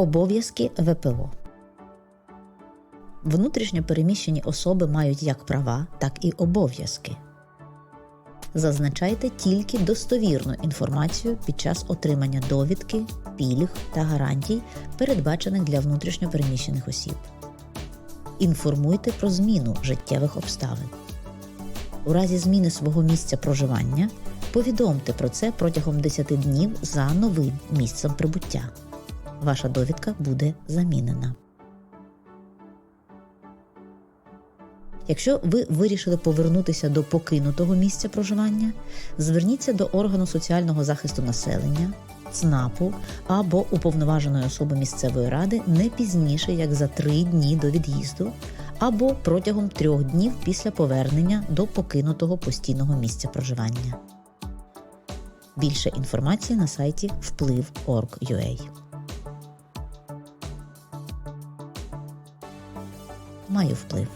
Обов'язки ВПО. Внутрішньо переміщені особи мають як права, так і обов'язки. Зазначайте тільки достовірну інформацію під час отримання довідки, пільг та гарантій, передбачених для внутрішньо переміщених осіб. Інформуйте про зміну життєвих обставин. У разі зміни свого місця проживання повідомте про це протягом 10 днів за новим місцем прибуття. Ваша довідка буде замінена. Якщо ви вирішили повернутися до покинутого місця проживання, зверніться до органу соціального захисту населення, ЦНАПу або уповноваженої особи місцевої ради не пізніше як за три дні до від'їзду, або протягом трьох днів після повернення до покинутого постійного місця проживання. Більше інформації на сайті вплив.org.ua. Маю вплив.